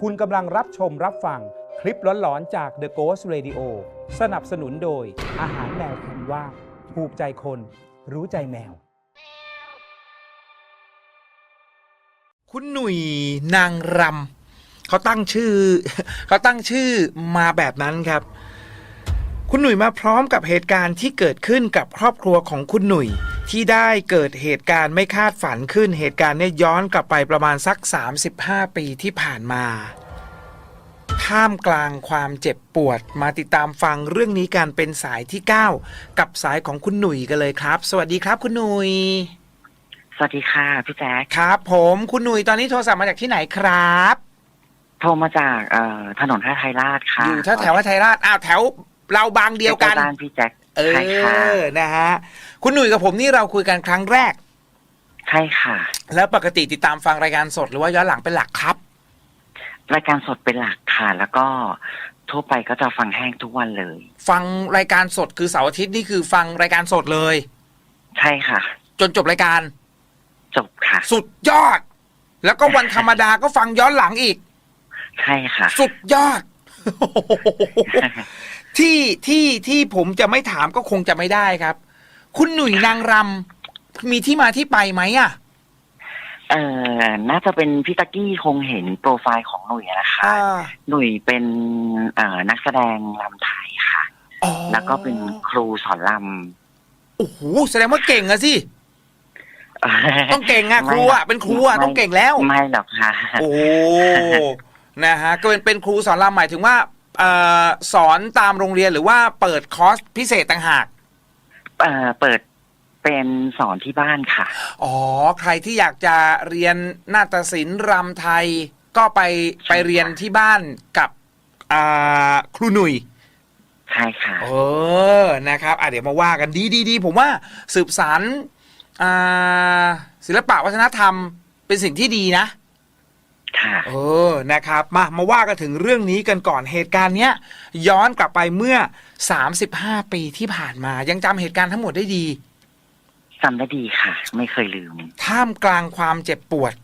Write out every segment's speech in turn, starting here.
คุณกำลังรับชมรับฟังคลิปหลอนๆจาก The Ghost Radio สนับสนุนโดย อาหารแมวคุณว่าถูกใจคน รู้ใจแมว คุณหนุ่ยนางรำเขาตั้งชื่อ เขาตั้งชื่อมาแบบนั้นครับ คุณหนุ่ยมาพร้อมกับเหตุการณ์ที่เกิดขึ้นกับครอบครัวของคุณหนุ่ย ที่ได้เกิดเหตุการณ์ไม่คาดฝันขึ้น เหตุการณ์เนี่ยย้อนกลับไปประมาณสัก 35 ปีที่ผ่านมาท่ามกลางความเจ็บปวดมาติดตามฟังเรื่องนี้กันเป็นสายที่ 9 กับสายของคุณหนุ่ยกันเลยครับ สวัสดีครับคุณหนุ่ยสวัสดีค่ะพี่แจ๊คครับผมคุณหนุ่ยตอนนี้โทรศัพท์มาจากที่ไหนครับ โทรมาจากเอ่อถนนท่าไทยราชค่ะอยู่แถวแถวไทยราชอ้าวแถวเราบางเดียวกันใล้ๆบ้านพี่แจ๊คเอใช่ค่ะอนะฮะ คุณหนุ่ยกับผมนี่เราคุยกันครั้งแรก ใช่ค่ะ แล้วปกติติดตามฟังรายการสดหรือว่าย้อนหลังเป็นหลักครับ รายการสดเป็นหลักค่ะ แล้วก็ทั่วไปก็จะฟังแห้งทุกวันเลย ฟังรายการสดคือเสาร์อาทิตย์นี่คือฟังรายการสดเลย ใช่ค่ะ จนจบรายการ จบค่ะ สุดยอด แล้วก็วันธรรมดาก็ฟังย้อนหลังอีก ใช่ค่ะ สุดยอด ที่ที่ที่ผมจะไม่ถามก็คงจะไม่ได้ครับ คุณหนุ่ยนางรำมีที่มาที่ไปไหมอะ เอ่อน่าจะเป็นพี่ตะกี้คงเห็นโปรไฟล์ของหนุ่ยนะคะอ่าหนุ่ยเป็นเอ่อนักแสดงลำไทยค่ะ อ๋อแล้วก็เป็นครูสอนลโอ้โหแสดงว่าเก่งอะสิำ ต้องเก่งอะครูอะเป็นครูอะต้องเก่งแล้ว ไม่หรอกค่ะ โอ้ นะฮะ ก็เป็นเป็นครูสอนรำหมายถึงว่าเอ่อสอนตามโรงเรียนหรือว่าเปิดคอร์สพิเศษต่างหาก เอ่อเปิดเป็นสอนที่บ้านค่ะ อ๋อ ใครที่อยากจะเรียนนาฏศิลป์รำไทยก็ไปไปเรียนที่บ้านกับอ่าครูหนุ่ย ใช่ค่ะ เออ นะครับอะเดี๋ยวมาว่ากันดีดีดีผมว่าสืบสารอ่าศิลปะวัฒนธรรมเป็นสิ่งที่ดีนะ ค่ะเออนะครับ มามาว่ากันถึงเรื่องนี้กันก่อนเหตุการณ์เนี้ยย้อนกลับไปเมื่อ 35 ปีที่ผ่านมา ยังจำเหตุการณ์ทั้งหมดได้ดี จำได้ดีค่ะ ไม่เคยลืม ท่ามกลางความเจ็บปวด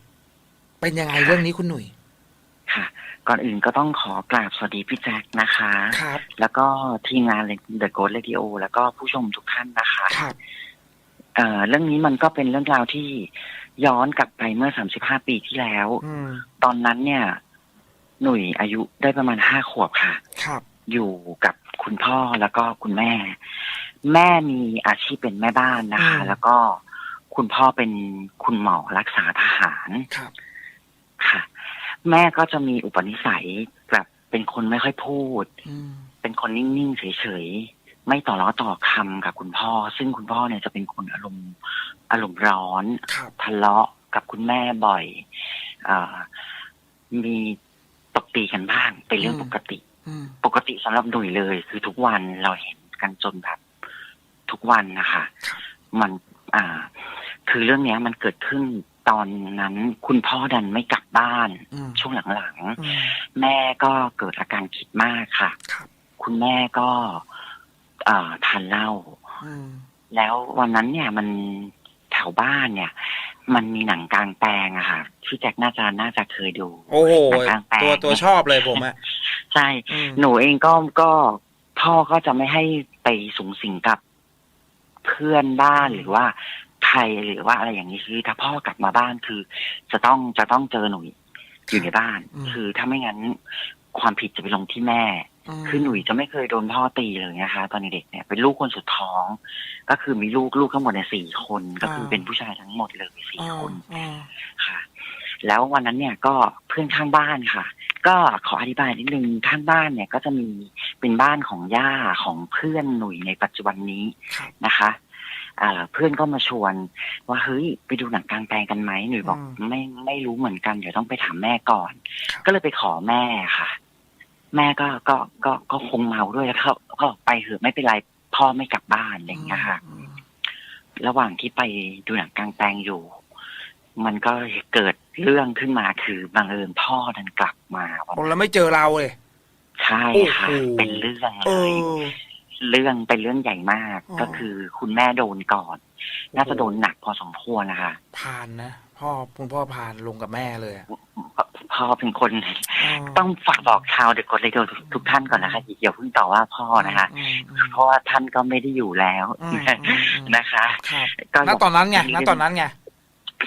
เป็นยังไงเรื่องนี้คุณหนุ่ย ค่ะ ก่อนอื่นก็ต้องขอกราบสวัสดีพี่แจ็คนะคะ ครับ แล้วก็ทีมงาน The Ghost Radio แล้วก็ผู้ชมทุกท่านนะคะครับ เอ่อเรื่องนี้มันก็เป็นเรื่องราวที่ ย้อนกลับไปเมื่อ35ปีที่แล้วอืมตอนนั้นเนี่ย หนุ่ยอายุได้ประมาณห้าขวบค่ะ ครับ อยู่กับคุณพ่อแล้วก็คุณแม่ แม่มีอาชีพเป็นแม่บ้านนะคะอืมแล้วก็คุณพ่อเป็นคุณหมอรักษาทหารครับค่ะ แม่ก็จะมีอุปนิสัยแบบเป็นคนไม่ค่อยพูดอืมเป็นคนนิ่ง ๆ เฉย ๆ ไม่ต่อล้อต่อคำกับคุณพ่อ ซึ่งคุณพ่อเนี่ยจะเป็นคนอารมณ์ อารมณ์ร้อน ครับทะเลาะกับคุณแม่บ่อยอามีตบตีกันบ้าง เป็นเรื่องปกติ อืมปกติสำหรับหนุ่ยเลย คือทุกวันเราเห็นกันจนแบบทุกวันนะคะ ครับมันอ่า คือเรื่องเนี้ยมันเกิดขึ้นตอนนั้น คุณพ่อดันไม่กลับบ้าน อืมช่วงหลังอืมๆ แม่ก็เกิดอาการคิดมากค่ะ ครับคุณแม่ก็อ่าทานเหล้า อืมแล้ววันนั้นเนี่ยมันแถวบ้านเนี่ย มันมีหนังกลางแปลงอะค่ะที่แจ็คน่าจะน่าจะเคยดูโอ้โหหนังกลางแปลงตัวตัวชอบเลยผมอะใช่อืมหนูเองก็ก็พ่อก็จะไม่ให้ไปสูงสิงกับเพื่อนบ้านหรือว่าใครหรือว่าอะไรอย่างนี้คือถ้าพ่อกลับมาบ้านคือ จะต้องจะต้องเจอหนุ่ยอยู่ในบ้าน คือถ้าไม่งั้นความผิดจะไปลงที่แม่ม คือหนุ่ยจะไม่เคยโดนพ่อตีเลยนะคะ ตอนเด็กๆเนี่ยเป็นลูกคนสุดท้อง ก็คือมีลูกลูกทั้งหมดในยสี่คนก็คือเป็นผู้ชายทั้งหมดเลยสี่อ่าคนอ่าค่ะ แล้ววันนั้นเนี่ยก็เพื่อนข้างบ้านค่ะ ก็ขออธิบายนิดนึงข้างบ้านเนี่ย ก็จะมีเป็นบ้านของย่าของเพื่อนหนุ่ยในปัจจุบันนี้ครับนะคะอ่าเพื่อนก็มาชวน ว่าเฮ้ยไปดูหนังกลางแปลงกันไหมหนุ่ยบอกอืมไม่ไม่รู้เหมือนกันเดี๋ยวต้องไปถามแม่ก่อนครับก็เลยไปขอแม่ค่ะ แม่ก็ก็ก็ก็คงเมาด้วยแล้วก็ก็ไปเถอะไม่เป็นไรพ่อไม่กลับบ้านอะไรอย่างเงี้ยค่ะอืมระหว่างที่ไปดูหนังกลางแปลงอยู่ มันก็เกิดเรื่องขึ้นมาคือบังเอิญพ่อดันกลับมาวันโอ้นั้นแล้วไม่เจอเราเลย ใช่ค่ะ โอ้โห เป็นเรื่องเอเลย อ เรื่องเป็นเรื่องใหญ่มากอ๋อ ก็คือคุณแม่โดนก่อน น่าจะโดนหนักพอสมควรนะคะ ผ่านนะ พ่อคุณพ่อผ่านลงกับแม่เลยอะพ่อเป็นคนอ๋อต้องฝากบอกชาวเด็กกดเลยทุกทุกท่านก่อนนะคะอย่าเพิ่งต่อว่าพ่อนะคะ อืมอืม เพราะว่าท่านก็ไม่ได้อยู่แล้วอืมอืมอืม นะคะครับก็ณตอนนั้นไงณตอนนั้นไง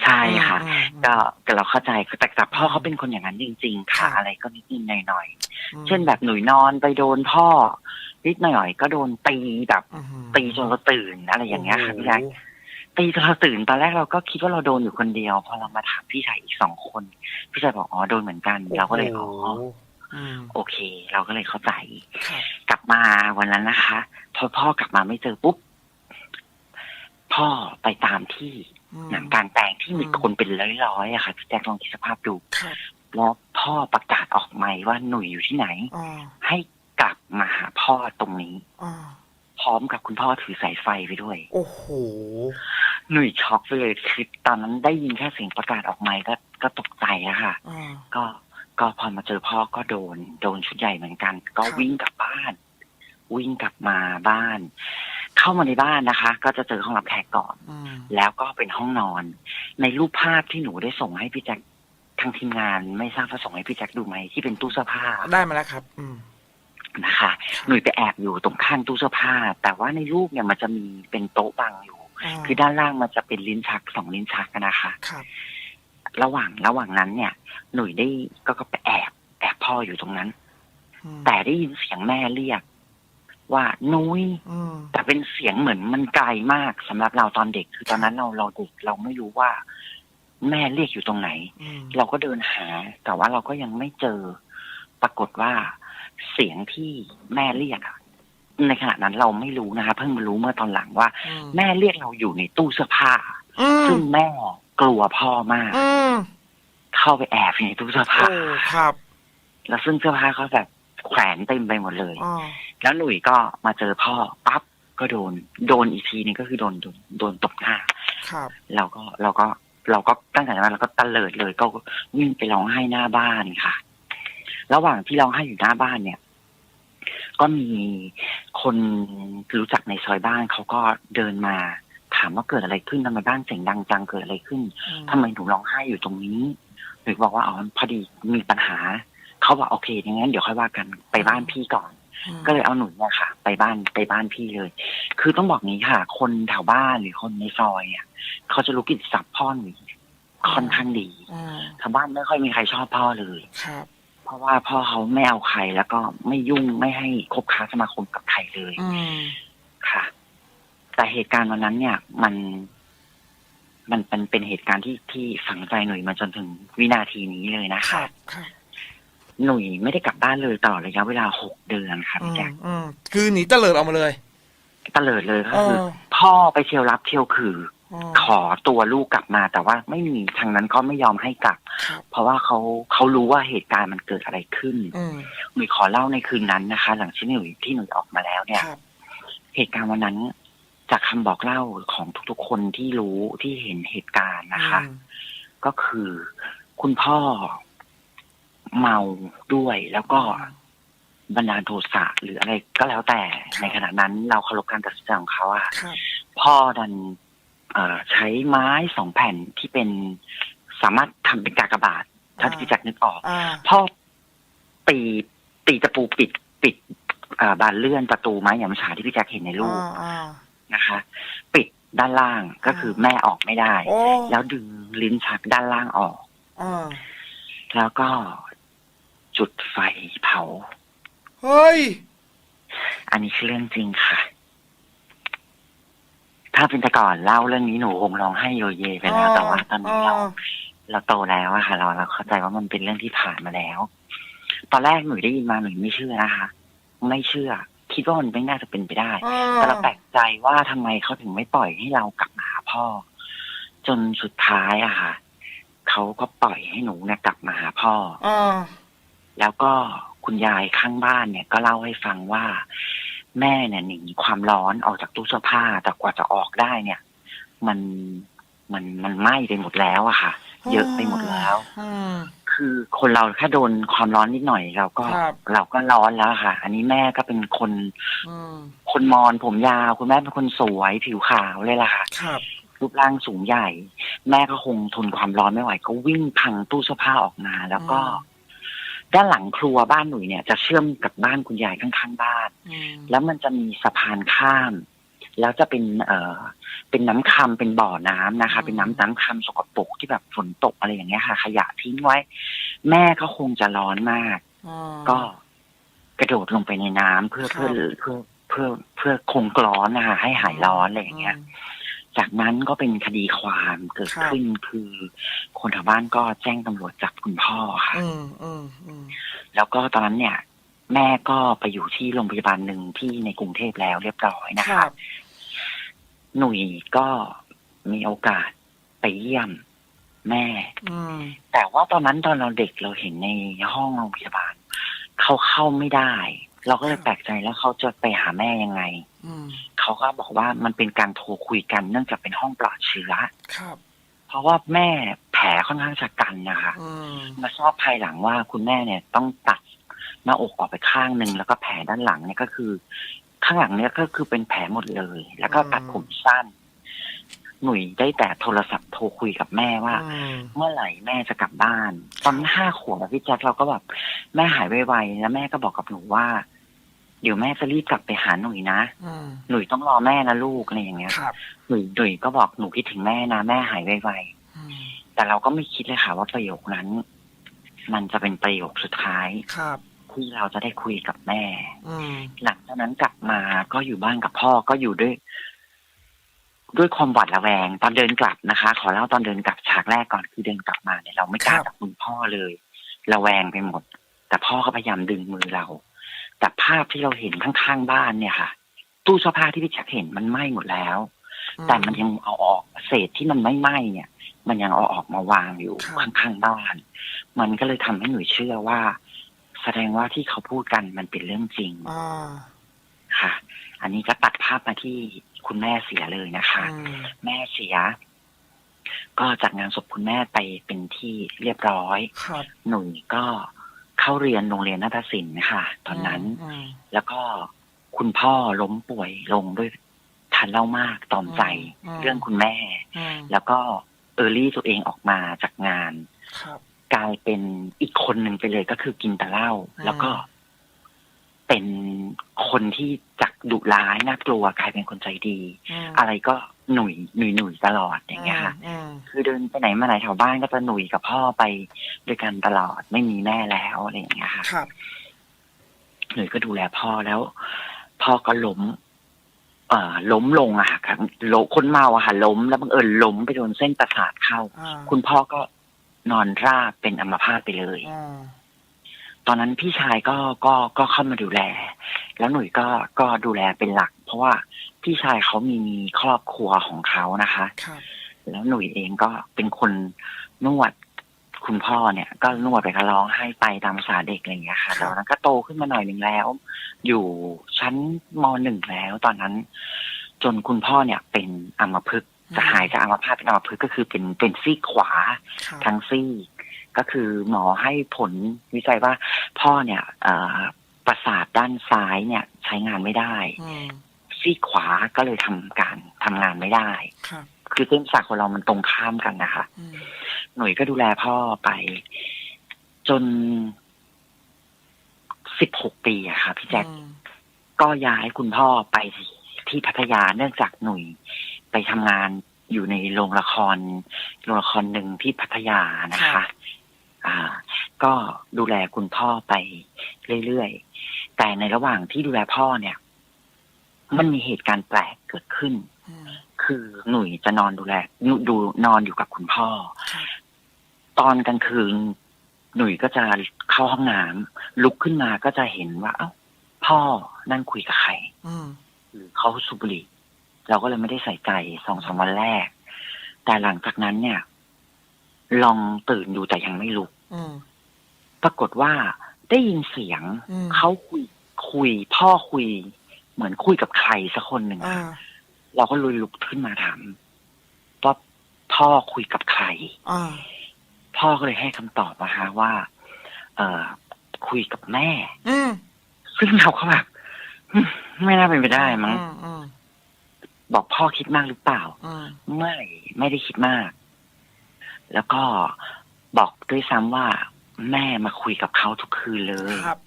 ใช่ค่ะ อืมอืมก็ก็เราเข้าใจแต่แต่พ่อเขาเป็นคนอย่างนั้นจริง ๆ ค่ะ ค่ะ อะไรก็นิดนิดหน่อยหน่อยอืมๆเช่นแบบหนุ่ยนอนไปโดนพ่อนิดหน่อยๆก็โดนตีแบบ อืมตีจนเราตื่นอะไรอย่างเงี้ยค่ะพี่แจ๊คโอ้โห ตีจนเราตื่นตอนแรกเราก็คิดว่าเราโดนอยู่คนเดียว พอเรามาถามพี่ชายอีกสองคน พี่ชายบอกอ๋อโดนเหมือนกัน เราก็เลยอ๋ออืมโอเค เราก็เลยเข้าใจครับกลับมาวันนั้นนะคะ พอพ่อกลับมาไม่เจอปุ๊บ พ่อไปตามที่อืมหนังกลางแปลงที่มีอืมคนเป็นร้อยๆอะค่ะพี่แจ๊คลองคิดสภาพดูครับแล้วพ่อประกาศออกใหม่ว่าหนุ่ยอยู่ที่ไหนอ๋อให้กลับมาหาพ่อตรงนี้อ๋อ พร้อมกับคุณพ่อถือสายไฟไปด้วย โอ้โห หนุ่ยช็อกไปเลยคือตอนนั้นได้ยินแค่เสียงประกาศออกใหม่ก็ก็ตกใจอะค่ะอ๋อก็ก็พอมาเจอพ่อก็โดน โดนชุดใหญ่เหมือนกัน ก็ครับวิ่งกลับบ้าน วิ่งกลับมาบ้าน เข้ามาในบ้านนะคะ ก็จะเจอห้องรับแขกก่อน อืมแล้วก็เป็นห้องนอน ในรูปภาพที่หนูได้ส่งให้พี่แจ็คทางทีมงานไม่ทราบว่าส่งให้พี่แจ็คดูไหมที่เป็นตู้เสื้อผ้า ได้มาแล้วครับ อืม นะคะ หนุ่ยไปแอบอยู่ตรงข้างตู้เสื้อผ้า แต่ว่าในรูปเนี่ยมันจะมีเป็นโต๊ะบังอยู่ คือด้านล่างมันจะเป็นลิ้นชักสองลิ้นชักนะคะครับระหว่างระหว่างนั้นเนี่ย หนุ่ยได้ก็ก็ไปแอบแอบพ่ออยู่ตรงนั้นอืมแต่ได้ยินเสียงแม่เรียก ว่านุ้ยอืมแต่เป็นเสียงเหมือนมันไกลมากสำหรับเราตอนเด็ก คือตอนนั้นเราเราเด็กเราไม่รู้ว่า แม่เรียกอยู่ตรงไหนอืมเราก็เดินหา แต่ว่าเราก็ยังไม่เจอ ปรากฏว่า เสียงที่แม่เรียกอะในขณะนั้นเราไม่รู้นะคะเพิ่งมารู้เมื่อตอนหลังว่าอืมแม่เรียกเราอยู่ในตู้เสื้อผ้าอืมซึ่งแม่กลัวพ่อมากอืมเข้าไปแอบอยู่ในตู้เสื้อผ้าโอ้ครับ แล้วซึ่งเสื้อผ้าเขาแบบแขวนเต็มไปหมดเลยอ๋อแล้วหนุ่ยก็มาเจอพ่อปั๊บก็โดน โดนอีกทีนึงก็คือโดนโดนโดนตบหน้าครับเราก็เราก็เราก็ตั้งแต่นั้นเราก็ตะเลิดเลยก็วิ่งไปร้องไห้หน้าบ้านค่ะ ระหว่างที่ร้องไห้อยู่หน้าบ้านเนี่ย ก็มีคนรู้จักในซอยบ้านเขาก็เดินมา ถามว่าเกิดอะไรขึ้นทำไมบ้านเสียงดังจังเกิดอะไรขึ้นอืมทำไมหนูร้องไห้อยู่ตรงนี้หรือบอกว่าอ๋อพอดีมีปัญหาเขาบอกโอเคอย่างนั้นเดี๋ยวค่อยว่ากันไปบ้านพี่ก่อนอืมก็เลยเอาหนูเนี่ยค่ะ ไปบ้านไปบ้านพี่เลย คือต้องบอกงี้ค่ะ คนแถวบ้านหรือคนในซอยอะเขาจะรู้กิตติศัพท์พ่อหนูค่อนข้างดีอืมชาวบ้านไม่ค่อยมีใครชอบพ่อเลยครับ เพราะว่าพ่อเขาไม่เอาใครแล้วก็ไม่ยุ่งไม่ให้คบค้าสมาคมกับใครเลยอืมค่ะ แต่เหตุการณ์วันนั้นเนี่ย มัน มันเป็นเป็นเหตุการณ์ที่ที่ฝังใจหนุ่ยมาจนถึงวินาทีนี้เลยนะคคะรับครับหนุ่ยไม่ได้กลับบ้านเลยตลอดระยะเวลาหกเดือนค่ะอืพี่มแจ๊คอืมคือหนีเตลิดออกมาเลย ตะเลิดเลยก็เอคือ อ พ่อไปเที่ยวรับเที่ยวคือม ขอตัวลูกกลับมาแต่ว่าไม่มีทางนั้นเขาไม่ยอมให้กลับครับเพราะว่าเขาเขารู้ว่าเหตุการณ์มันเกิดอะไรขึ้นอืมหนุ่ยขอเล่าในคืนนั้นนะคะ หลังที่หนุ่ยที่หนุ่ยออกมาแล้วเนี่ยครับเหตุการณ์วันนั้น จากคำบอกเล่าของทุกๆคนที่รู้ที่เห็นเหตุการณ์นะคะอืมก็คือคุณพ่อเมาด้วยแล้วก็บันดาลโทสะหรืออะไรก็แล้วแต่ในขณะนั้นเราเคารพการตัดสินใจของเขาอะครับพ่อดันเอ่อ ใช้ไม้สองแผ่นที่เป็นสามารถทำเป็นกากบาทถ้าที่พี่จักรนึกออกอ่าพ่อตีตีตะปูปิดปิดเอ่อบานเลื่อนประตูไม้อย่างมฉาที่พี่แจ็คเห็นในรูปอ่าอ่านะคะ ปิดด้านล่างก็คือแม่ออกไม่ได้โอ้แล้วดึงลิ้นชักด้านล่างออกอ่าแล้วก็จุดไฟเผา เฮ้ย อันนี้คือเรื่องจริงค่ะ ถ้าเป็นแต่ก่อนเล่าเรื่องนี้หนูคงร้องไห้โยเยไปแล้ว แต่ว่าตอนนี้เราเราโตแล้วอะค่ะ เราเราเข้าใจว่ามันเป็นเรื่องที่ผ่านมาแล้ว ตอนแรกหนูได้ยินมาหนูไม่เชื่อนะคะ ไม่เชื่อ คิดว่ามันไม่น่าจะเป็นไปได้อ่แต่เราแปลกใจว่าทำไมเขาถึงไม่ปล่อยให้เรากลับมาหาพ่อ จนสุดท้ายอะค่ะเขาก็ปล่อยให้หนูเนี่ยกลับมาหาพ่ออ่าแล้วก็คุณยายข้างบ้านเนี่ย ก็เล่าให้ฟังว่า แม่เนี่ยหนีความร้อนออกจากตู้เสื้อผ้าแต่กว่าจะออกได้เนี่ย มันมันมันไหม้ไปหมดแล้วอะค่ะ เยอะไปหมดแล้วอืมคือคนเราแค่โดนความร้อนนิดหน่อย เราก็ครับเราก็ร้อนแล้วค่ะ อันนี้แม่ก็เป็นคนอืมคนมอนผมยาว คุณแม่เป็นคนสวยผิวขาวเลยล่ะค่ะครับรูปร่างสูงใหญ่ แม่ก็คงทนความร้อนไม่ไหว ก็วิ่งพังตู้เสื้อผ้าออกมา แล้วก็ ด้านหลังครัวบ้านหนุ่ยเนี่ยจะเชื่อมกับบ้านคุณยายข้างๆบ้านอืมแล้วมันจะมีสะพานข้าม แล้วจะเป็นเอ่อเป็นน้ำคำเป็นบ่อน้ำนะคะ เป็นน้ำน้ำคำสกปรกที่แบบฝนตกอะไรอย่างเงี้ยค่ะ ขยะทิ้งไว้ แม่ก็คงจะร้อนมากอืมก็กระโดดลงไปในน้ำเพื่อครับเพื่อเพื่อเพื่อเพื่อคงกร้อนนะคะให้หายร้อนอะไรอย่างเงี้ย จากนั้นก็เป็นคดีความเกิดครับขึ้นคือคนแถวบ้านก็แจ้งตำรวจจับคุณพ่อค่ะอืมอืมอืมแล้วก็ตอนนั้นเนี่ย แม่ก็ไปอยู่ที่โรงพยาบาลหนึ่งที่ในกรุงเทพแล้วเรียบร้อยนะคคะรับหนุ่ยก็มีโอกาสไปเยี่ยมแม่อืมแต่ว่าตอนนั้นตอนเราเด็กเราเห็นในห้องโรงพยาบาลเขาเข้าไม่ได้ เราก็เลยแปลกใจแล้วเขาจะไปหาแม่ยังไง อืมเขาก็บอกว่ามันเป็นการโทรคุยกันเนื่องจากเป็นห้องปลอดเชื้อ ครับเพราะว่าแม่แผลค่อนข้างจะกันนะคะ อืมมาทราบภายหลังว่าคุณแม่เนี่ยต้องตัดหน้าอกออกไปข้างหนึ่งแล้วก็แผลด้านหลังเนี่ยก็คือ ข้างหลังเนี่ยก็คือเป็นแผลหมดเลย แล้วก็ตัดผมสั้น หนุ่ยได้แต่โทรศัพท์โทรคุยกับแม่ว่า อืมเมื่อไหร่แม่จะกลับบ้าน ตอนนั้นห้าขวบอะพี่แจ็คเราก็แบบแม่หายไวๆแล้วแม่ก็บอกกับหนูว่า เดี๋ยวแม่จะรีบกลับไปหาหนุ่ยนะอืมหนุ่ยต้องรอแม่นะลูกอะไรอย่างเงี้ยครับหนุ่ยหนุ่ยก็บอกหนูคิดถึงแม่นะแม่หายไวๆอืมแต่เราก็ไม่คิดเลยค่ะ ว่าประโยคนั้น มันจะเป็นประโยคสุดท้ายครับที่เราจะได้คุยกับแม่อืมหลังจากนั้นกลับมาก็อยู่บ้านกับพ่อก็อยู่ด้วย ด้วยความหวาดระแวง ตอนเดินกลับนะคะ ขอเล่าตอนเดินกลับฉากแรกก่อนคือเดินกลับมาเนี่ยเราไม่กล้าครับจับมือพ่อเลยระแวงไปหมด แต่พ่อก็พยายามดึงมือเรา แต่ภาพที่เราเห็นข้างๆบ้านเนี่ยค่ะ ตู้เสื้อผ้าที่พี่แจ็คเห็นมันไหม้หมดแล้ว แต่มันยังเอาออกเศษที่มันไม่ไหม้เนี่ย มันยังเอาออกมาวางอยู่ครับข้างๆบ้าน มันก็เลยทำให้หนูเชื่อว่า แสดงว่าที่เขาพูดกันมันเป็นเรื่องจริงอ่าค่ะ อันนี้ก็ตัดภาพมาที่คุณแม่เสียเลยนะคะอืมแม่เสีย ก็จัดงานศพคุณแม่ไปเป็นที่เรียบร้อยครับหนุ่ยก็ เข้าเรียนโรงเรียนนาฏศิลป์ค่ะ ตอนนั้นอืมแล้วก็คุณพ่อล้มป่วยลงด้วยทานเหล้ามากตอมใจอืมเรื่องคุณแม่อืมแล้วก็เออรี่ตัวเองออกมาจากงานครับกลายเป็นอีกคนหนึ่งไปเลยก็คือกินแต่เหล้าอืมแล้วก็เป็นคนที่จากดุร้ายน่ากลัวกลายเป็นคนใจดีมอะไรก็ หนุ่ยหนุ่ยหนุ่ยตลอดอย่างเงี้ยค่ะอืมคือเดินไปไหนมาไหนแถวบ้านก็จะหนุ่ยกับพ่อไปด้วยกันตลอดไม่มีแม่แล้วอะไรอย่างเงี้ยค่ะ ครับหนุ่ยก็ดูแลพ่อแล้ว พ่อก็ล้ม เอ่อ ล้มลงอะค่ะครับโลคนเมาอะค่ะล้มแล้วบังเอิญล้มไปโดนเส้นประสาทเข้า อ่าคุณพ่อก็นอนราบเป็นอัมพาตไปเลยอืมตอนนั้นพี่ชายก็ก็ก็เข้ามาดูแล แล้วหนุ่ยก็ก็ดูแลเป็นหลัก เพราะว่าพี่ชายเขามีครอบครัวของเขานะคะครับแล้วหนุ่ยเองก็เป็นคนนวดคุณพ่อเนี่ย ก็นวดไปก็ร้องให้ไปตามภาษาเด็กอะไรอย่างเงี้ยค่ะครับตอนนั้นก็โตขึ้นมาหน่อยหนึ่งแล้ว อยู่ชั้นมหนึ่งแล้ว ตอนนั้น จนคุณพ่อเนี่ย เป็นอัมพฤกษ์จะหายจากอัมพาตเป็นอัมพฤกษ์ก็คือเป็นเป็นซีกขวาครับทั้งซี่ ก็คือหมอให้ผลวิจัยว่าพ่อเนี่ยเอ่อ ประสาทด้านซ้ายเนี่ยใช้งานไม่ได้อืมซีกขวาก็เลยทำการทำงานไม่ได้ครับคือเส้นประสาทของเรามันตรงข้ามกันนะคะอืมหน่วยก็ดูแลพ่อไป จนสิบหกปีอะค่ะพี่แจ็คอืมก็ย้ายคุณพ่อไปที่พัทยาเนื่องจากหนุ่ยไปทำงานอยู่ในโรงละคร โรงละครหนึ่งที่พัทยานะคะ อ่า ก็ดูแลคุณพ่อไปเรื่อยๆ แต่ในระหว่างที่ดูแลพ่อเนี่ย มันมีเหตุการณ์แปลกเกิดขึ้นอืมคือหนุ่ยจะนอนดูแลนุดูนอนอยู่กับคุณพ่อครับตอนกลางคืน หนุ่ยก็จะเข้าห้องน้ำลุกขึ้นมาก็จะเห็นว่า เอ้า พ่อนั่งคุยกับใครอืมหรือเขาสูบบุหรี่เราก็เลยไม่ได้ใส่ใจสองสามวันแรก แต่หลังจากนั้นเนี่ย ลองตื่นดูแต่ยังไม่ลุกอืมปรากฏว่าได้ยินเสียงอืมเขาคุยคุย พ่อคุย เหมือนคุยกับใครสักคนหนึ่งอ่าอะเราก็เลยลุกขึ้นมาถามว่าพ่อคุยกับใคร อ่า พ่อก็เลยให้คำตอบนะคะว่า เอ่อคุยกับแม่ อืมซึ่งเราก็แบบอืมไม่น่าเป็นไปได้มั้งอืมอืมบอกพ่อคิดมากหรือเปล่า อืมไม่ไม่ได้คิดมาก แล้วก็บอกด้วยซ้ำว่าแม่มาคุยกับเขาทุกคืนเลย ครับ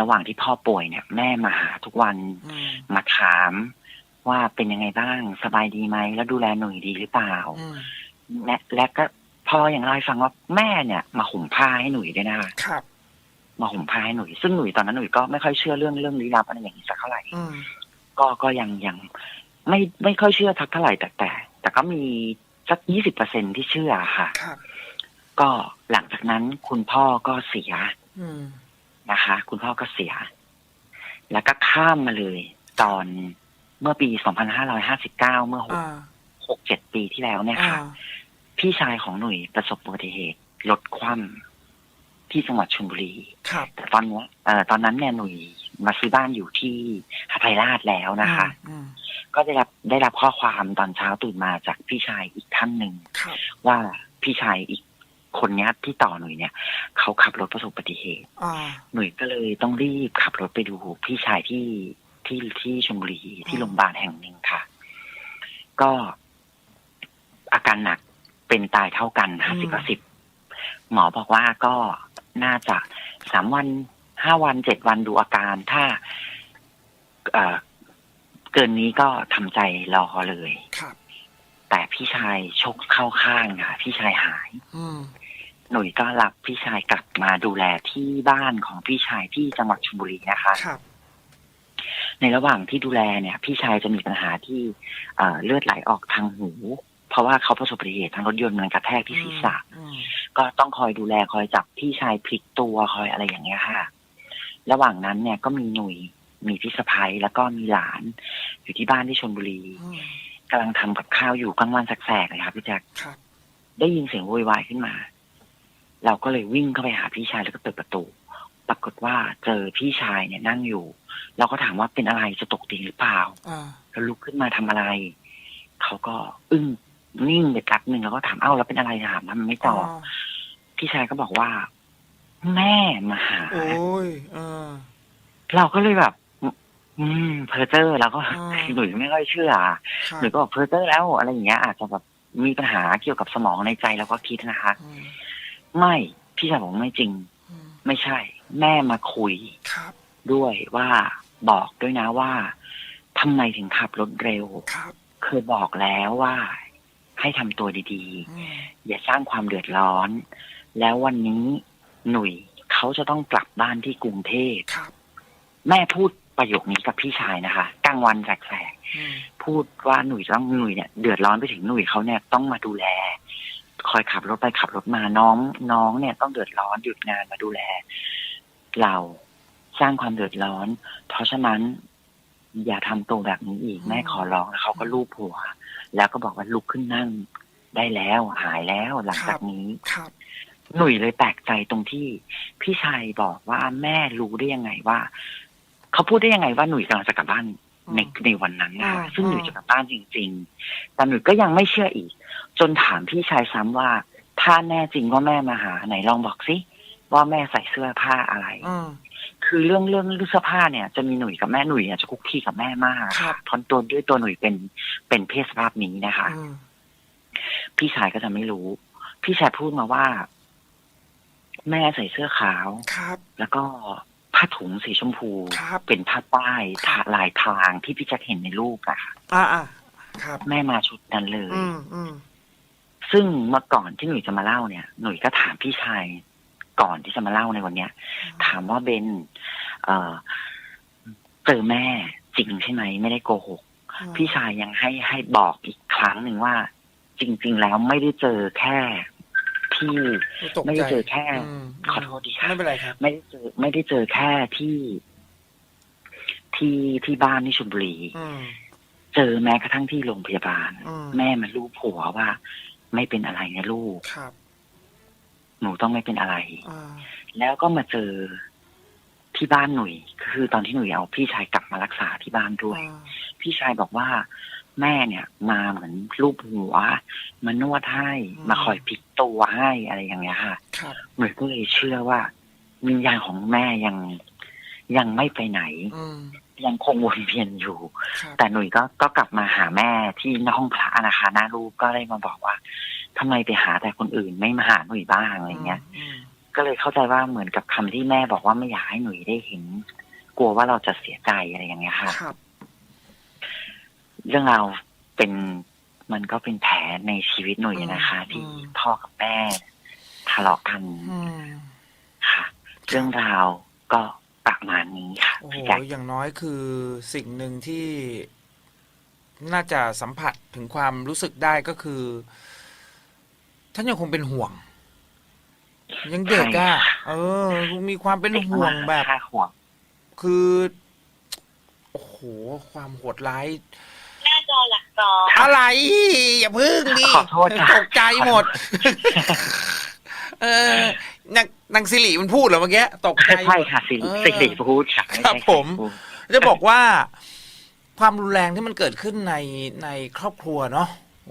ระหว่างที่พ่อป่วยเนี่ย แม่มาหาทุกวัน อืมมาถามว่าเป็นยังไงบ้าง สบายดีไหม แล้วดูแลหนุ่ยดีหรือเปล่า อืมและและก็พ่ออย่างเล่าให้ฟังว่าแม่เนี่ยมาห่มผ้าให้หนุ่ยด้วยนะคะครับ มาห่มผ้าให้หนุ่ยซึ่งหนุ่ยตอนนั้นหนุ่ยก็ไม่ค่อยเชื่อเรื่องเรื่องลี้ลับอะไรอย่างนี้สักเท่าไหร่ อืมก็ก็ยังยังไม่ไม่ค่อยเชื่อทักเท่าไหร่แต่แต่ แต่ก็มี สักยี่สิบเปอร์เซ็นที่เชื่อค่ะ ครับ ก็หลังจากนั้นคุณพ่อก็เสียอืมนะคะ คุณพ่อก็เสีย แล้วก็ข้ามมาเลย ตอนเมื่อปี2559เมื่อหกอ่าหกเจ็ดปีที่แล้วเนี่ยอ่าค่ะ พี่ชายของหนุ่ยประสบอุบัติเหตุรถคว่ำที่จังหวัดชลบุรี ครับ แต่ตอนเนี้ยเอ่อตอนนั้นเนี่ยหนุ่ย มาซื้อบ้านอยู่ที่หาดไทยราชแล้วนะคะอืมก็ได้รับได้รับข้อความตอนเช้าตื่นมาจากพี่ชายอีกท่านหนึ่งครับว่าพี่ชายอีกคนเนี้ยที่ต่อหนุ่ยเนี่ยเขาขับรถประสบอุบัติเหตุอ่าหนุ่ยก็เลยต้องรีบขับรถไปดูพี่ชายที่ที่ที่ชลบุรีที่โรงพยาบาลแห่งหนึ่งค่ะ ก็อาการหนักเป็นตายเท่ากันห้าสิบสิบหมอบอกว่าก็น่าจะสามวัน ห้าวันเจ็ดวันดูอาการ ถ้าเอ่อเกินนี้ก็ทำใจรอเลยครับ แต่พี่ชายชกเข้าข้างค่ะ พี่ชายหายอืมหนุ่ยก็รับพี่ชายกลับมาดูแลที่บ้านของพี่ชายที่จังหวัดชลบุรีนะคะครับ ในระหว่างที่ดูแลเนี่ย พี่ชายจะมีปัญหาที่เอ่อเลือดไหลออกทางหู เพราะว่าเขาประสบอุบัติเหตุทางรถยนต์มันกระแทกที่ศีรษะอืมก็ต้องคอยดูแลคอยจับพี่ชายพลิกตัวคอยอะไรอย่างเงี้ยค่ะ ระหว่างนั้นเนี่ยก็มีหนุ่ยมีพี่สะพ้ยแล้วก็มีหลาน อยู่ที่บ้านที่ชลบุรีอืมกำลังทำกับข้าวอยู่กลางวันแสกๆเลยครับพี่แจ๊คครับได้ยินเสียงโวยวายขึ้นมา เราก็เลยวิ่งเข้าไปหาพี่ชายแล้วก็เปิดประตู ปรากฏว่าเจอพี่ชายเนี่ยนั่งอยู่ เราก็ถามว่าเป็นอะไรจะตกเตียงหรือเปล่าอ่าแล้วลุกขึ้นมาทำอะไร เขาก็อึ้งนิ่งไปแป๊บหนึ่งแล้วก็ถามเอ้าแล้วเป็นอะไรถามทำไมไม่ตอบพี่ชายก็บอกว่า แม่มาหา โอ้ยอ่า เราก็เลยแบบ อืมเพอเจอร์แล้วก็อ่า หนุ่ยไม่ค่อยเชื่อครับหนุ่ยก็บอกเพอเจอร์แล้วอะไรอย่างเงี้ย อาจจะแบบมีปัญหาเกี่ยวกับสมองในใจแล้วก็คิดนะคะ อืมไม่พี่ชายบอกไม่จริง อืมไม่ใช่ แม่มาคุยครับด้วยว่าบอกด้วยนะว่าทำไมถึงขับรถเร็ว ครับเคยบอกแล้วว่า ให้ทำตัวดีอืมๆ อย่าสร้างความเดือดร้อน แล้ววันนี้ หนุ่ยเขาจะต้องกลับบ้านที่กรุงเทพครับ แม่พูดประโยคนี้กับพี่ชายนะคะกลางวันแสกอืมๆพูดว่าหนุ่ยต้องหนุ่ยเนี่ยเดือดร้อนไปถึงหนุ่ยเขาเนี่ยต้องมาดูแล คอยขับรถไปขับรถมาน้องน้องเนี่ยต้องเดือดร้อนหยุดงานมาดูแล เราสร้างความเดือดร้อน เพราะฉะนั้น อย่าทำตัวแบบนี้อีกแม่ขอร้องแล้วเขาก็ลูบหัว แล้วก็บอกว่าลุกขึ้นนั่งได้แล้วหายแล้วหลังจากนี้ครับ หนุ่ยเลยแปลกใจตรงที่พี่ชายบอกว่าแม่รู้ได้ยังไงว่า เขาพูดได้ยังไงว่าหนุ่ยกำลังจะกลับบ้านในในวันนั้นนะอ่าซึ่งหนุ่ยอ่าจะกลับบ้านจริง ๆ แต่หนุ่ยก็ยังไม่เชื่ออีก จนถามพี่ชายซ้ำว่า ถ้าแน่จริงว่าแม่มาหาไหนลองบอกสิว่าแม่ใส่เสื้อผ้าอะไรอืมคือเรื่องเรื่องเรื่องเสื้อผ้าเนี่ยจะมีหนุ่ยกับแม่หนุ่ยเนี่ยจะคุกคีกับแม่มากครับเพราะตัวด้วยตัวหนุ่ยเป็นเป็นเพศสภาพนี้นะคะอืมพี่ชายก็จะไม่รู้ พี่ชายพูดมาว่า แม่ใส่เสื้อขาว ครับ แล้วก็ผ้าถุงสีชมพู ครับ เป็นผ้าป้ายครับลายทางที่พี่แจ็คเห็นในรูปนะคะอ่าอ่าครับ แม่มาชุดนั้นเลย อืมอืมซึ่งเมื่อก่อนที่หนุ่ยจะมาเล่าเนี่ย หนุ่ยก็ถามพี่ชายก่อนที่จะมาเล่าในวันเนี้ย ถามว่าเบนเอ่อเจอแม่จริงใช่ไหมไม่ได้โกหก พี่ชายยังให้ให้บอกอีกครั้งหนึ่งว่า จริง ๆ แล้วไม่ได้เจอแค่ ที่ตกไม่ใจได้เจอแค่มขอโทษดีค่ะไม่เป็นไรครับ ไม่ได้เจอไม่ได้เจอแค่ที่ที่ที่บ้านที่ชลบุรี อืม เจอแม้กระทั่งที่โรงพยาบาล อืม แม่มาลูบหัวว่า ไม่เป็นอะไรนะลูก ครับหนูต้องไม่เป็นอะไร อ่าแล้วก็มาเจอที่บ้านหนุ่ยคือตอนที่หนุ่ยเอาพี่ชายกลับมารักษาที่บ้านด้วย อ่าพี่ชายบอกว่า แม่เนี่ย มาเหมือนลูบหัวมานวดให้มาคอยพลิกตัวให้อะไรอย่างเงี้ยค่ะครับ หนุ่ยก็เลยเชื่อว่า วิญญาณของแม่ยังยังไม่ไปไหน อืมยังคงวนเวียนอยู่ ครับแต่หนุ่ยก็ก็กลับมาหาแม่ที่ห้องพระนะคะหน้ารูปก็เลยมาบอกว่าทำไมไปหาแต่คนอื่นไม่มาหาหนุ่ยบ้างอะไรเงี้ยอืมก็เลยเข้าใจว่าเหมือนกับคำที่แม่บอกว่าไม่อยากให้หนุ่ยได้เห็น กลัวว่าเราจะเสียใจอะไรอย่างเงี้ยค่ะ ครับ เรื่องราวเป็นมันก็เป็นแผลในชีวิตหนุ่ยนะคะอืมที่อืมพ่อกับแม่ทะเลาะกันอืมค่ะ เรื่องราวก็ประมาณนี้ค่ะโอ้โหพี่แจ๊คอย่างน้อยคือสิ่งหนึ่งที่น่าจะสัมผัสถึงความรู้สึกได้ก็คือ ท่านยังคงเป็นห่วง ยังเด็กอะเออ มีความเป็นห่วงแบบค่าห่วงคือ โอ้โห ความโหดร้าย หน้าจอหลักจออะไร อย่าพึ่งดิขอโทษค่ะตกใจหมด เออนางนางสิริมันพูดเหรอเมื่อกี้ตกใจ ใช่ค่ะสิริเออสิริพูดค่ะไใช่ครับผม สิริพูด จะบอกว่า ความรุนแรงที่มันเกิดขึ้นในในครอบครัวเนาะ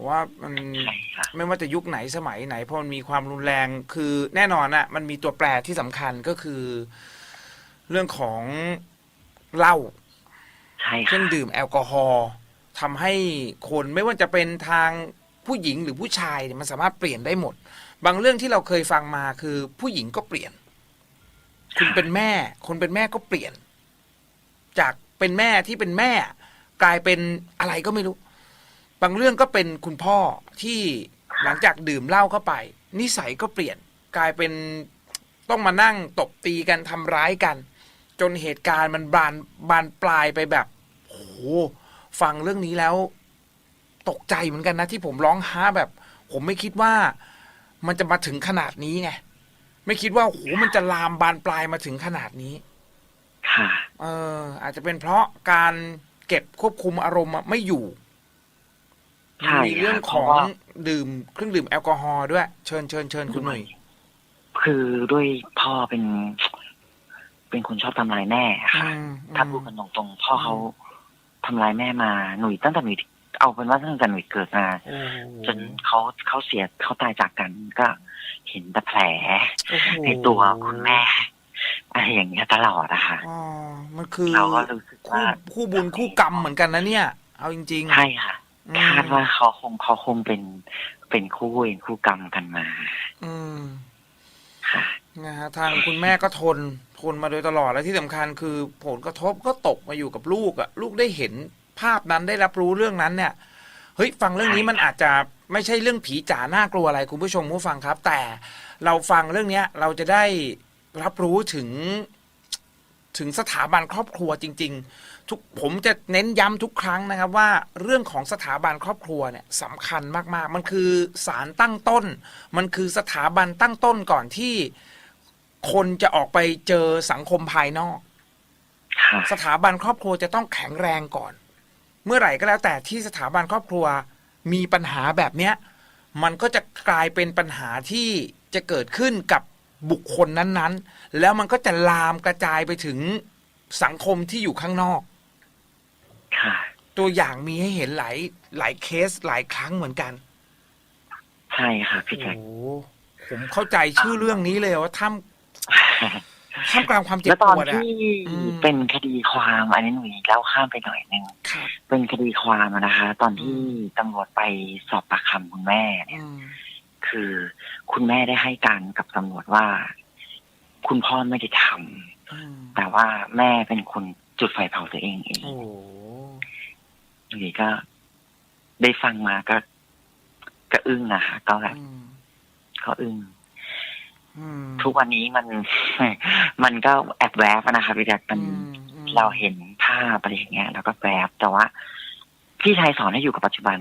ว่ามันใช่ค่ะ ไม่ว่าจะยุคไหนสมัยไหนพอมันมีความรุนแรงคือแน่นอนอะมันมีตัวแปรที่สำคัญก็คือ เรื่องของเหล้าใช่เครื่ค่ะ องดื่มแอลกอฮอล์ ทำให้คนไม่ว่าจะเป็นทางผู้หญิงหรือผู้ชายเนี่ยมันสามารถเปลี่ยนได้หมด บางเรื่องที่เราเคยฟังมาคือผู้หญิงก็เปลี่ยน คุณเป็นแม่ คนเป็นแม่ก็เปลี่ยน จากเป็นแม่ที่เป็นแม่ กลายเป็นอะไรก็ไม่รู้ บางเรื่องก็เป็นคุณพ่อที่หลังจากดื่มเหล้าเข้าไป นิสัยก็เปลี่ยน กลายเป็นต้องมานั่งตบตีกันทำร้ายกัน จนเหตุการณ์มันบานบานปลายไปแบบโอ้โห ฟังเรื่องนี้แล้ว ตกใจเหมือนกันนะ ที่ผมร้องฮ้าแบบ ผมไม่คิดว่ามันจะมาถึงขนาดนี้ไงไม่คิดว่าโอ้โหมันจะลามบานปลายมาถึงขนาดนี้ ค่ะ เออ อาจจะเป็นเพราะการเก็บควบคุมอารมณ์อะไม่อยู่ใช่มีเรื่องค่ะของเพราะว่า ดื่มเครื่องดื่มแอลกอฮอล์ด้วย เชิญเชิญเชิญคุณหนุ่ยคือด้วยพ่อเป็น เป็นคนชอบทำลายแม่ค่ะ อืมถ้าพูดกันตรงๆพ่อเขา ทำลายแม่มาหนุ่ยตั้งแต่หนุ่ยเอาเป็นว่าตั้งแต่หนุ่ยเกิดมาโอ้โหจนเขาเขาเสียเขาตายจากกันก็เห็นแต่แผลโอ้โหในตัวคุณแม่อะไรอย่างเงี้ยตลอดอะค่ะอ๋อมันคือเราก็รู้สึกคู่ว่าคู่บุญคู่กรรมเหมือนกันนะเนี่ย เอาจริงๆใช่ค่ะอืมคาดว่าเขาคงเขาคงเป็นเป็นคู่เวรคู่กรรมกันมา อืมค่ะ นะฮะทางคุณแม่ก็ทนทนมาโดยตลอดและที่สำคัญคือผลกระทบก็ตกมาอยู่กับลูกอะ่ะ ลูกได้เห็นภาพนั้นได้รับรู้เรื่องนั้นเนี่ยเฮ้ยฟังเรื่องนี้มันอาจจะไม่ใช่เรื่องผีจ๋าน่ากลัวอะไรคุณผู้ชมผู้ฟังครับ แต่เราฟังเรื่องเนี้ยเราจะได้รับรู้ถึง ถึงสถาบันครอบครัวจริง ๆ ทุกผมจะเน้นย้ำทุกครั้งนะครับว่าเรื่องของสถาบันครอบครัวเนี่ยสำคัญมากๆ มันคือสารตั้งต้น มันคือสถาบันตั้งต้นก่อนที่ คนจะออกไปเจอสังคมภายนอก ค่ะสถาบันครอบครัวจะต้องแข็งแรงก่อน เมื่อไหร่ก็แล้วแต่ที่สถาบันครอบครัวมีปัญหาแบบเนี้ย มันก็จะกลายเป็นปัญหาที่จะเกิดขึ้นกับบุคคลนั้นๆ แล้วมันก็จะลามกระจายไปถึงสังคมที่อยู่ข้างนอก ค่ะ ตัวอย่างมีให้เห็นหลายหลายเคสหลายครั้งเหมือนกัน ใช่ค่ะพี่โอ้แจ็คโหผมเข้าใจชื่อเรื่องนี้เลยว่าท่าม ท่ามกลางความเจ็บแล้วปตอนวดอะ ที่อืม เป็นคดีความอันนี้หนุ่ยเล่าข้ามไปหน่อยหนึ่งครับเป็นคดีความอะนะคะ ตอนที่อืมตำรวจไปสอบปากคำคุณแม่เนี่ย อืมคือคุณแม่ได้ให้การกับตำรวจว่า คุณพ่อไม่ได้ทำอืมแต่ว่าแม่เป็นคนจุดไฟเผาตัวเองเองโอ้โหหนุ่ยก็ได้ฟังมาก็ ก็อึ้งอะค่ะก็แบบอืมก็อึ้งอืม ทุกวันนี้มัน มันก็แอบแวบอะนะคะพี่แจ็คมันอืมอืมเราเห็นภาพอะไรอย่างเงี้ย แล้วก็แวบแต่ว่าพี่ชายสอนให้อยู่กับปัจจุบัน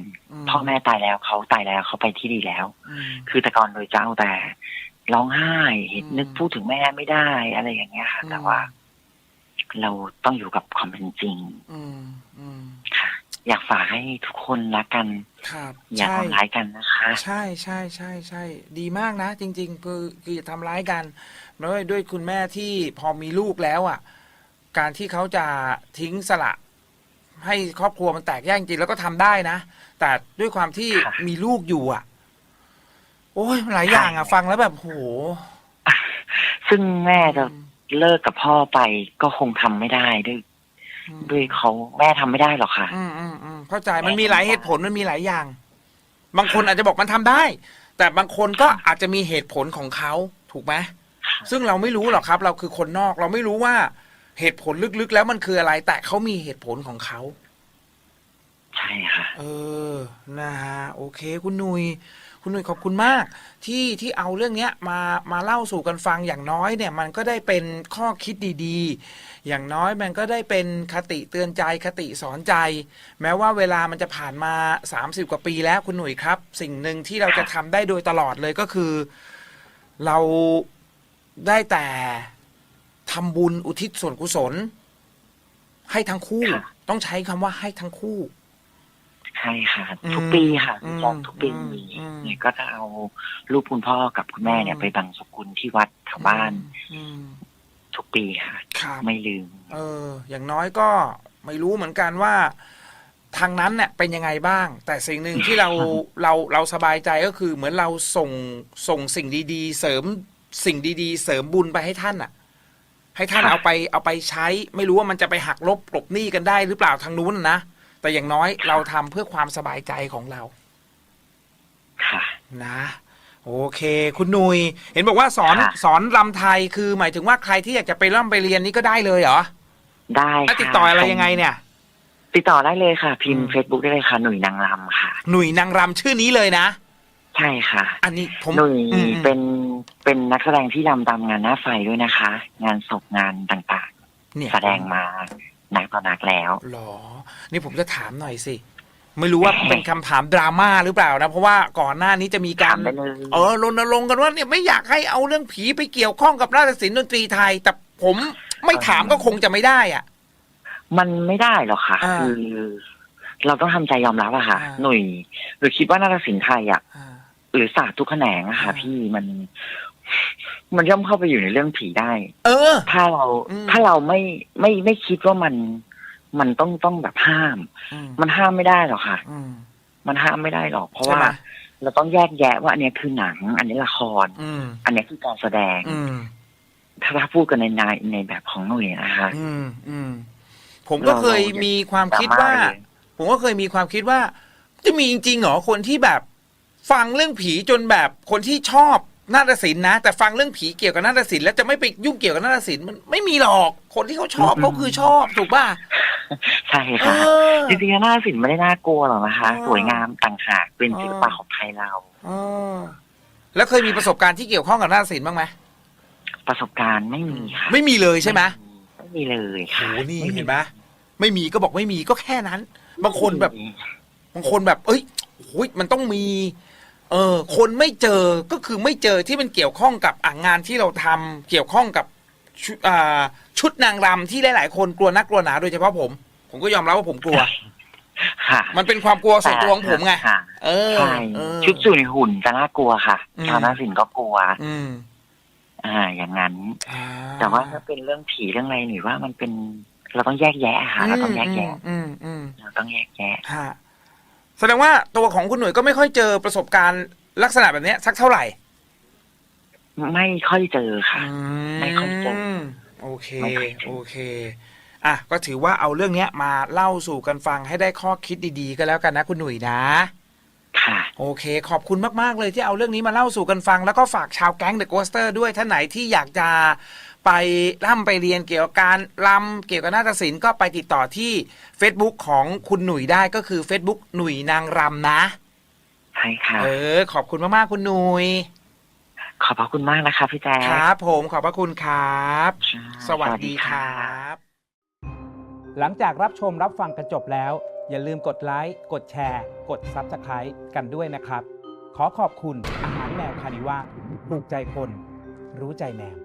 พ่อแม่ตายแล้วเขาตายแล้วเขาไปที่ดีแล้วอืมคือแต่ก่อนโดยเจ้าแต่ร้องไห้เห็นอืมนึกพูดถึงแม่ไม่ได้อะไรอย่างเงี้ยค่ะ แต่ว่า เราต้องอยู่กับความเป็นจริง อืมอืมค่ะอยากฝากให้ทุกคนรักกัน ครับอย่าใช่ ทำร้ายกันนะคะ ใช่ใช่ใช่ใช่ดีมากนะ จริง ๆ คือคืออย่าทำร้ายกันด้วยด้วยคุณแม่ที่พอมีลูกแล้วอะ การที่เขาจะทิ้งสละ ให้ครอบครัวมันแตกแยกจริงๆแล้วก็ทำได้นะ แต่ด้วยความที่ค่ะมีลูกอยู่อะ โอ้ยหลายอย่างอะฟังแล้วแบบโหซึ่งแม่จะเลิกกับพ่อไปก็คงทำไม่ได้ด้วยอืม ด้วยเขาแม่ทำไม่ได้หรอกค่ะ อืมอืมอืมเข้าใจมันมีหลายเหตุผลมันมีหลายอย่าง บางคนอาจจะบอกมันทำได้ แต่บางคนก็อาจจะมีเหตุผลของเขาถูกไหมซึ่งเราไม่รู้หรอกครับ เราคือคนนอกเราไม่รู้ว่าเหตุผลลึกๆ แล้วมันคืออะไร แต่เขามีเหตุผลของเขา ใช่ค่ะ เออ นะฮะ โอเค คุณหนุย คุณหนุยขอบคุณมาก ที่ที่เอาเรื่องเนี้ยมามาเล่าสู่กันฟังอย่างน้อยเนี่ย มันก็ได้เป็นข้อคิดดี ๆ อย่างน้อยมันก็ได้เป็นคติเตือนใจคติสอนใจ แม้ว่าเวลามันจะผ่านมา 30 กว่าปีแล้วคุณหนุ่ยครับ สิ่งหนึ่งที่เราจะทำได้โดยตลอดเลยก็คือ เราได้แต่ทำบุญอุทิศส่วนกุศล ให้ทั้งคู่ค่ะต้องใช้คำว่าให้ทั้งคู่ใช่ค่ะอืมทุกปีค่ะอืมจากทุกปีอืมอืมเนี่ยก็จะเอารูปคุณพ่อกับคุณแม่เนี่ยอืมไปบังสกุลที่วัดแถวบ้านอืม ทุกปีค่ะครับ ไม่ลืม เออ อย่างน้อยก็ไม่รู้เหมือนกันว่า ทางนั้นเนี่ยเป็นยังไงบ้าง แต่สิ่งหนึ่งที่เราเราเราสบายใจก็คือเหมือนเราส่งส่งสิ่งดีๆ เสริมสิ่งดีๆ เสริมบุญไปให้ท่านอะ ให้ท่านค่ะเอาไปเอาไปใช้ ไม่รู้ว่ามันจะไปหักลบกลบหนี้กันได้หรือเปล่าทางนู้นนะแต่อย่างน้อยเราทำเพื่อความสบายใจของเราค่ะ นะ โอเค คุณหนุย เห็นบอกว่าสอนค่ะ สอนรำไทยคือหมายถึงว่าใครที่อยากจะไปร่ำไปเรียนนี่ก็ได้เลยเหรอได้ถ้าค่ะติดต่ออะไรยังไงเนี่ย ติดต่อได้เลยค่ะ พิมอืพ์มเฟซบุ๊กได้เลยค่ะ หนุ่ยนางรำค่ะ หนุ่ยนางรำชื่อนี้เลยนะ ใช่ค่ะ อันนี้ผมหนุ่ยอืมเป็นเป็นนักแสดงที่รำตามงานหน้าไฟด้วยนะคะ งานศพงานต่างเนี่ยๆ แสดงมานักต่อนักแล้ว หรอ นี่ผมจะถามหน่อยสิ ไม่รู้ว่าเป็นคำถามดราม่าหรือเปล่านะ เพราะว่าก่อนหน้านี้จะมีการถามได้เลยเออรณรงค์กันว่าเนี่ยไม่อยากให้เอาเรื่องผีไปเกี่ยวข้องกับนาฏศิลป์ดนตรีไทย แต่ผมไม่ถามก็คงจะไม่ได้อะ มันไม่ได้หรอกค่ะ อ่าคือ เราต้องทำใจยอมรับอะค่ะ อ่า หนุ่ยหรือคิดว่านาฏศิลป์ไทยอะอ่า หรือศาสตร์ทุกแขนงอะค่ะ อ่า พี่มัน มันย่อมเข้าไปอยู่ในเรื่องผีได้ เออ ถ้าเราอืม ถ้าเราไม่ไม่ไม่คิดว่ามัน มันต้องต้องแบบห้ามอืมมันห้ามไม่ได้หรอกค่ะอืมมันห้ามไม่ได้หรอก เพราะใช่ว่าไหมเราต้องแยกแยะว่า อันเนี้ยคือหนัง อันนี้ละครอืมอันเนี้ยคือการแสดงอืมถ้าถ้าพูดกันในในในแบบของหนุ่ยนะคะอืมอืมผมก็เคยมีความคิดว่าดราม่าเลยผมก็เคยมีความคิดว่า จะมีจริงๆเหรอคนที่แบบ ฟังเรื่องผีจนแบบคนที่ชอบนาฏศิลป์นะ แต่ฟังเรื่องผีเกี่ยวกับนาฏศิลป์แล้วจะไม่ไปยุ่งเกี่ยวกับนาฏศิลป์มันไม่มีหรอก คนที่เขาชอบเขาคือชอบถูกป่ะ ใช่เอค่ะอจริงๆหน้าศิลป์ไม่ได้น่ากลัวหรอกนะคะ อ๋อ สวยงามต่างหากเป็นอ๋อศิลปะของไทยเราเออแล้วเคยมีประสบการณ์ที่เกี่ยวข้องกับนาฏศิลป์บ้างไหมประสบการณ์ไม่มีค่ะไม่มีเลยใช่ไหมไม่มีเลยโหค่ะนี่ไม่มีเห็นไหมไม่มีก็บอกไม่มีก็แค่นั้น บางคนแบบ บางคนแบบ เอ้ยโอ้ยมันต้องมี เออ คนไม่เจอ ก็คือไม่เจอที่มันเกี่ยวข้องกับอ่างงานที่เราทำ เกี่ยวข้องกับ ชุดอ่าชุดนางรำที่หลาย ๆ คนกลัวนักกลัวหนาโดยเฉพาะผม ผมก็ยอมรับว่าผมกลัว ค่ะมันเป็นความกลัวส่วนตัวของผมไงค่ะเออใช่เออ ชุดสูในหุ่นจะน่ากลัวค่ะอืม ชาวนาศิลป์ก็กลัว อืมอ่า อย่างนั้น อ่แต่ว่าถ้าเป็นเรื่องผีเรื่องอะไรหนูว่ามันเป็นเราต้องแยกแยะค่ะเราต้องแยกแยะอืมอืมเราต้องแยกแยะ ฮะแสดงว่าตัวของคุณหน่วยก็ไม่ค่อยเจอประสบการณ์ลักษณะแบบเนี้ยสักเท่าไหร่ ไม่ค่อยเจอค่ะ อืไม่ค่อยเจอ โอเคไม่ค่อยเจอโอเค อะ ก็ถือว่าเอาเรื่องเนี้ยมาเล่าสู่กันฟังให้ได้ข้อคิดดีๆ ก็แล้วกันนะคุณหนุ่ยนะ ค่ะ โอเค ขอบคุณมากๆเลยที่เอาเรื่องนี้มาเล่าสู่กันฟัง แล้วก็ฝากชาวแก๊งเดอะโกสเตอร์ด้วยท่านไหนที่อยากจะไปร่ำไปเรียนเกี่ยวกับการรำเกี่ยวกับนาฏศิลป์ก็ไปติดต่อที่ Facebook ของคุณหนุ่ยได้ก็คือ Facebook หนุ่ยนางรำนะ ใช่ค่ะ เออ ขอบคุณมากๆคุณหนุ่ย ขอบพระคุณมากนะคะพี่แจ๊คครับ ผมขอบพระคุณครับค่ะสวัสดีครับ หลังจากรับชมรับฟังกันจบแล้ว อย่าลืมกดไลค์กดแชร์ กด Subscribe กันด้วยนะครับ ขอขอบคุณอาหารแมวคานิว่าถูกใจคน รู้ใจแมว